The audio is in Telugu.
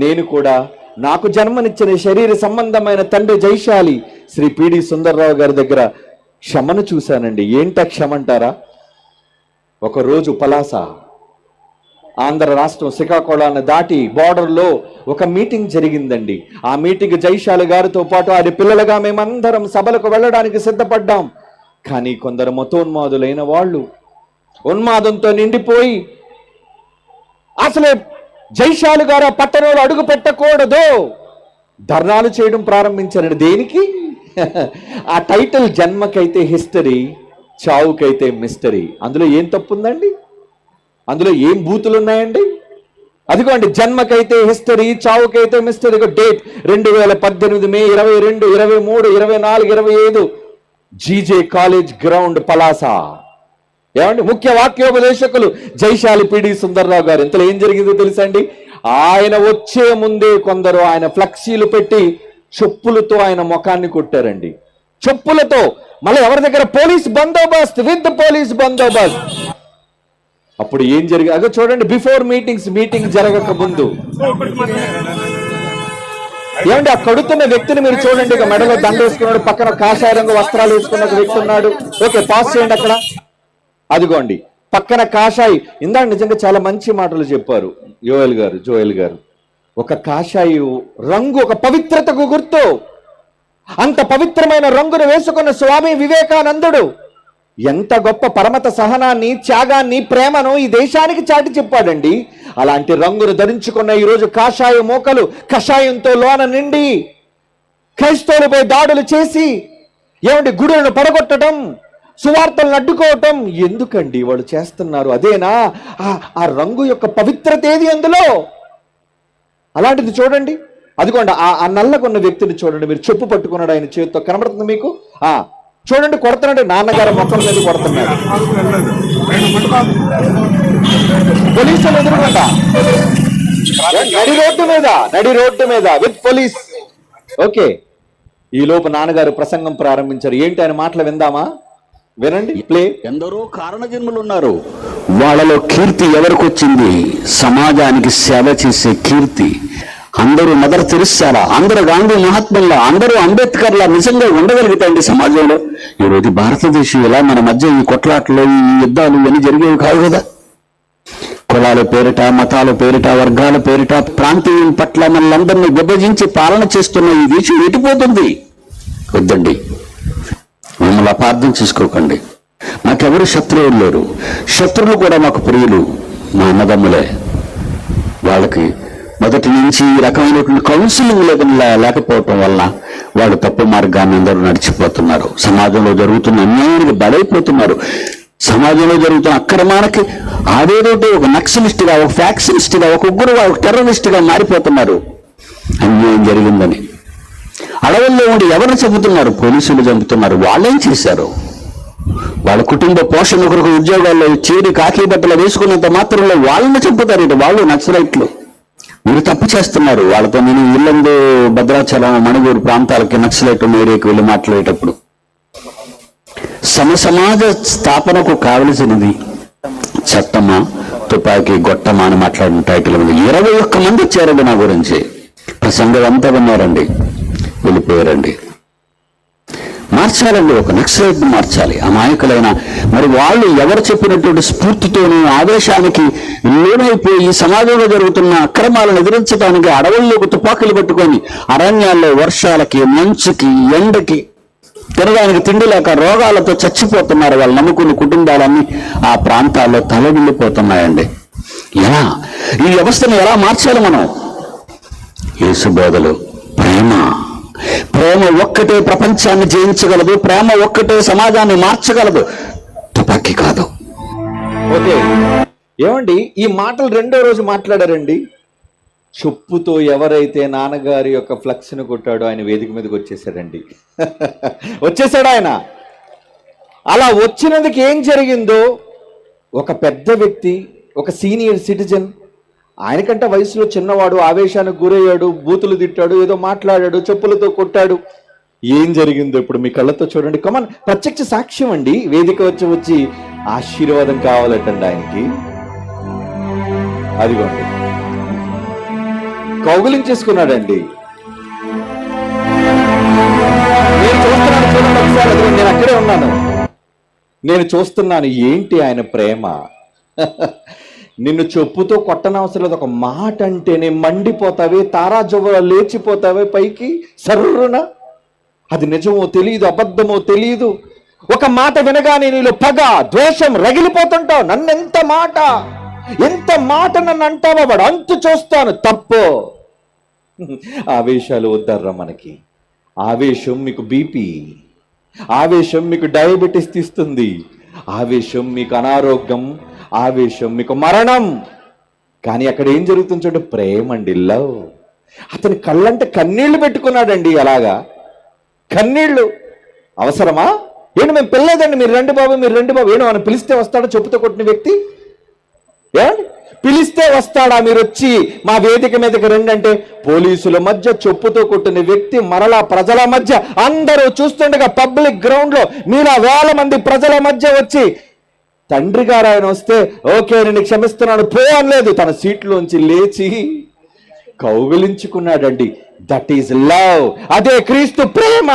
నేను కూడా నాకు జన్మనిచ్చిన శరీర సంబంధమైన తండ్రి జైశాలి శ్రీ పిడి సుందర్రావు గారి దగ్గర క్షమను చూశానండి. ఏంట క్షమ అంటారా ఒకరోజు పలాస ఆంధ్ర రాష్ట్రం శ్రీకాకుళాన్ని దాటి బార్డర్లో ఒక మీటింగ్ జరిగిందండి. ఆ మీటింగ్ జైశాలి గారితో పాటు ఆయన పిల్లలుగా మేమందరం సభలకు వెళ్ళడానికి సిద్ధపడ్డాం. కానీ కొందరు మతోన్మాదులైన వాళ్ళు ఉన్మాదంతో నిండిపోయి అసలే జైశాలు గారు ఆ పట్టణంలో అడుగు పెట్టకూడదు. ధర్నాలు చేయడం ప్రారంభించారండి. దేనికి? ఆ టైటిల్ జన్మకైతే హిస్టరీ చావుకైతే మిస్టరీ. అందులో ఏం తప్పు ఉందండి అందులో ఏం బూతులు ఉన్నాయండి అదిగోండి జన్మకైతే హిస్టరీ చావుకైతే మిస్టరీ. డేట్ రెండు వేల పద్దెనిమిది మే ఇరవై రెండు ఇరవై మూడు ఇరవై నాలుగు ఇరవై ఐదు. GJ college ground Palasa. ఏమండి ముఖ్య వాక్యోపదేశకులు జైశాలి పిడి సుందర్రావు గారు. ఇంతలో ఏం జరిగిందో తెలుసా అండి ఆయన వచ్చే ముందే కొందరు ఆయన ఫ్లెక్సీలు పెట్టి చెప్పులతో ఆయన ముఖాన్ని కొట్టారండి. చెప్పులతో. మళ్ళీ ఎవరి దగ్గర? Police bandobast with police bandobast. అప్పుడు ఏం జరిగి అదే చూడండి బిఫోర్ మీటింగ్స్ మీటింగ్ జరగక ముందు. ఏమండి ఆ కడుతున్న వ్యక్తిని మీరు చూడండి ఇక మెడలో దండ వేసుకున్నాడు పక్కన కాషాయ రంగు వస్త్రాలు వేసుకున్న వ్యక్తి ఉన్నాడు. ఓకే పాస్ చేయండి అక్కడ. అదిగోండి పక్కన కాషాయి. ఇందాక నిజంగా చాలా మంచి మాటలు చెప్పారు యోయల్ గారు జోయల్ గారు. ఒక కాషాయి రంగు ఒక పవిత్రతకు గుర్తు. అంత పవిత్రమైన రంగును వేసుకున్న స్వామి వివేకానందుడు. ఎంత గొప్ప పరమత సహనాన్ని త్యాగాన్ని ప్రేమను ఈ దేశానికి చాటి చెప్పాడండి. అలాంటి రంగును ధరించుకున్న ఈరోజు కాషాయ మోకలు కషాయంతో లోన నిండి క్రైస్తవులపై దాడులు చేసి ఏమండి గుడులను పడగొట్టడం? సువార్తలను అడ్డుకోవటం ఎందుకండి వాళ్ళు చేస్తున్నారు? అదేనా? ఆ- ఆ రంగు యొక్క పవిత్రత ఏది అందులో? అలాంటిది చూడండి. అదిగోండి ఆ నల్లకున్న వ్యక్తిని చూడండి. మీరు చెప్పు పట్టుకున్నాడు ఆయన చేతితో. కనబడుతుంది మీకు? ఆ చూడండి కొడుతున్నాడు. నాన్నగారు మొత్తం మీద కొడుతున్నాడు పోలీసులు ఎదురుకుంట నడి రోడ్డు మీద నడి రోడ్డు మీద విత్ పోలీస్. ఓకే. ఈ లోపు నాన్నగారు ప్రసంగం ప్రారంభించారు. ఏంటి ఆయన మాటలు విందామా? వినండి. ప్లే. ఎందరో కారణజన్ములు ఉన్నారు వాళ్ళలో కీర్తి ఎవరికి వచ్చింది సమాజానికి సేవ చేసే కీర్తి. అందరూ మదర్ తెరిస్తారా అందరూ గాంధీ మహాత్ముల్లా? అందరూ అంబేద్కర్లా? నిజంగా ఉండగలుగుతాయండి సమాజంలో? ఈరోజు భారతదేశం ఇలా మన మధ్య ఈ కొట్లాటలు ఈ యుద్ధాలు ఇవన్నీ జరిగేవి కావు కదా? కులాల పేరిట మతాల పేరిట వర్గాల పేరిట ప్రాంతీయం పట్ల మనలందరినీ విభజించి పాలన చేస్తున్న ఈ దేశం ఎటుపోతుంది వద్దండి. మమ్మల్ని అపార్థం చేసుకోకండి. మాకెవరు శత్రువులు లేరు. శత్రువులు కూడా మాకు ప్రియులు మా అన్నదమ్ములే. వాళ్ళకి మొదటి నుంచి ఈ రకమైనటువంటి కౌన్సిలింగ్ లేకుండా లేకపోవటం వల్ల వాళ్ళు తప్పు మార్గాన్ని అందరూ నడిచిపోతున్నారు. సమాజంలో జరుగుతున్న అన్యాయానికి బలైపోతున్నారు. సమాజంలో జరుగుతున్న అక్రమానికి ఆదేదోటి ఒక నక్సలిస్ట్గా ఒక ఫ్యాక్షనిస్ట్గా ఒక ఉగ్రుగా ఒక టెర్రరిస్ట్గా మారిపోతున్నారు. అన్యాయం జరిగిందని అడవుల్లో ఉండి ఎవరిని చంపుతున్నారు? పోలీసులు చంపుతున్నారు. వాళ్ళేం చేశారు? వాళ్ళ కుటుంబ పోషణ కొరకు ఉద్యోగాల్లో చేరి కాకి బట్టలు వేసుకున్నంత మాత్రంలో వాళ్ళని చంపుతారు ఇటు వాళ్ళు నక్సలైట్లు. మీరు తప్పు చేస్తున్నారు. వాళ్ళతో నేను ఇల్లందు భద్రాచలం మణిగూరు ప్రాంతాలకి నక్సలైట్ ఏరియాకి వెళ్ళి మాట్లాడేటప్పుడు. సమసమాజ స్థాపనకు కావలసినది చట్టమా తుపాకీ గొట్టమా అని మాట్లాడిన టైటిల్ ఉంది. ఇరవై ఒక్క మంది వచ్చారండి నా గురించి. ప్రసంగం అంతా విన్నారండి. వెళ్ళిపోయారండి. మార్చాలండి ఒక నక్సలైట్ని మార్చాలి. అమాయకులైన మరి వాళ్ళు ఎవరు చెప్పినటువంటి స్ఫూర్తితోనూ ఆవేశానికి లోనైపోయి సమాజంలో జరుగుతున్న అక్రమాలను ఎదిరించడానికి అడవుల్లోకి తుపాకులు పట్టుకొని అరణ్యాల్లో వర్షాలకి మంచుకి ఎండకి తినడానికి తిండి లేక రోగాలతో చచ్చిపోతున్నారు వాళ్ళు. నమ్ముకున్న కుటుంబాలన్నీ ఆ ప్రాంతాల్లో తలగిల్లిపోతున్నాయండి ఎలా? ఈ వ్యవస్థను ఎలా మార్చాలి మనం? యేసు బోధలు ప్రేమ. ప్రేమ ఒక్కటే ప్రపంచాన్ని జయించగలదు ప్రేమ ఒక్కటే సమాజాన్ని మార్చగలదు. తుపాకీ కాదు. ఓకే. ఏమండి ఈ మాటలు రెండో రోజు మాట్లాడారండి. చెప్పుతో ఎవరైతే నాన్నగారి యొక్క ఫ్లక్స్ను కొట్టాడో ఆయన వేదిక మీదకి వచ్చేసాడండి. వచ్చేసాడు ఆయన. అలా వచ్చినందుకు ఏం జరిగిందో ఒక పెద్ద వ్యక్తి ఒక సీనియర్ సిటిజన్ ఆయనకంటే వయసులో చిన్నవాడు ఆవేశానికి గురయ్యాడు బూతులు తిట్టాడు ఏదో మాట్లాడాడు చెప్పులతో కొట్టాడు. ఏం జరిగిందో ఇప్పుడు మీ కళ్ళతో చూడండి. కమన్ ప్రత్యక్ష సాక్ష్యం అండి. వేదిక వచ్చి వచ్చి ఆశీర్వాదం కావాలటండి ఆయనకి. అదిగోండి. కౌగులించేసుకున్నాడండి నేను చూస్తున్నాను చూడండి ఒకసారి అదిగో నేను అక్కడే ఉన్నాను. నేను చూస్తున్నాను ఏంటి ఆయన ప్రేమ? నిన్ను చెప్పుతో కొట్టనవసరం లేదు. ఒక మాట అంటేనే మండిపోతావే తారా తారాజువ్వ లేచిపోతావే పైకి సర్రున. అది నిజమో తెలియదు అబద్ధమో తెలియదు ఒక మాట వినగానే నీలో పగ ద్వేషం రగిలిపోతుంటావు. నన్ను ఎంత మాట ఎంత మాట నన్ను అంటావా వాడు అంతు చూస్తాను తప్పు. ఆవేశాలు వద్దర్రా మనకి. ఆవేశం మీకు బీపీ. ఆవేశం మీకు డయాబెటీస్ తీస్తుంది. ఆవేశం మీకు అనారోగ్యం ఆవేశం మీకు మరణం. కానీ అక్కడ ఏం జరుగుతుంది చూడండి ప్రేమ అండి లవ్. అతని కళ్ళంటే కన్నీళ్ళు పెట్టుకున్నాడండి అలాగా. కన్నీళ్ళు. అవసరమా? ఏంటి మేము పిల్లలేదండి మీరు రండి బాబు మీరు రండి బాబు. ఏను మనం పిలిస్తే వస్తాడో చెప్పుతో కొట్టిన వ్యక్తి? ఏమండి పిలిస్తే వస్తాడా మీరు వచ్చి మా వేదిక మీదకి రండి అంటే పోలీసుల మధ్య చెప్పుతో కొట్టిన వ్యక్తి మరలా ప్రజల మధ్య అందరూ చూస్తుండగా పబ్లిక్ గ్రౌండ్లో మీలా వేల మంది ప్రజల మధ్య వచ్చి తండ్రి గారు ఆయన వస్తే ఓకే నేను క్షమిస్తున్నాను పో తన సీట్లోంచి లేచి కౌగిలించుకున్నాడండి. దట్ ఈజ్ లవ్ అదే క్రీస్తు ప్రేమ.